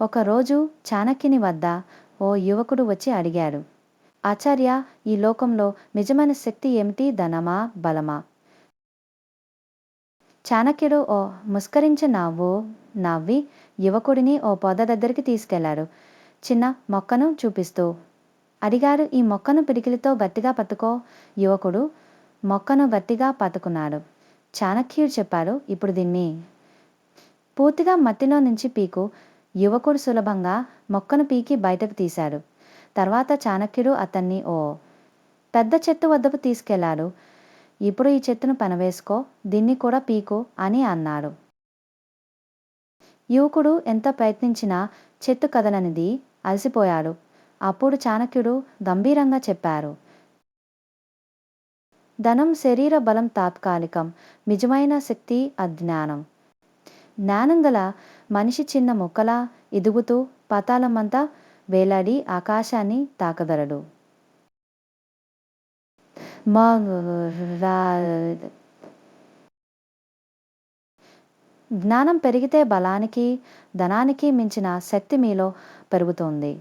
ఒకరోజు చాణక్యుని వద్ద ఓ యువకుడు వచ్చి అడిగాడు ఆచార్య ఈ లోకంలో నిజమైన శక్తి ఏమిటి? ధనమా? బలమా? చాణక్యుడు ఓ ముస్కరించి నవ్వు నవ్వి యువకుడిని ఓ పొద దగ్గరికి తీసుకెళ్ళాడు. చిన్న మొక్కను చూపిస్తూ అడిగారు ఈ మొక్కను పిడికిలితో గట్టిగా పట్టుకో యువకుడు మొక్కను గట్టిగా పట్టుకున్నాడు. చాణక్యుడు చెప్పాడు ఇప్పుడు దీన్ని పూర్తిగా మట్టిలో నుంచి పీకు. యువకుడు సులభంగా మొక్కను పీకి బయటకు తీశాడు. తర్వాత చాణక్యుడు అతన్ని ఓ పెద్ద చెట్టు వద్దకు తీసుకెళ్ళాడు. ఇప్పుడు ఈ చెట్టును పనవేసుకో దీన్ని కూడా పీకు అని అన్నాడు. యువకుడు ఎంత ప్రయత్నించినా చెట్టు కదలనిది అలసిపోయాడు. అప్పుడు చాణక్యుడు గంభీరంగా చెప్పారు. ధనం శరీర బలం తాత్కాలికం నిజమైన శక్తి అజ్ఞానం. జ్ఞానం గల మనిషి చిన్న మొక్కలా ఎదుగుతూ పతాళమంతా వేలాడి ఆకాశాన్ని తాకగలడు జ్ఞానం పెరిగితే బలానికి ధనానికి మించిన శక్తి మీలో పెరుగుతోంది.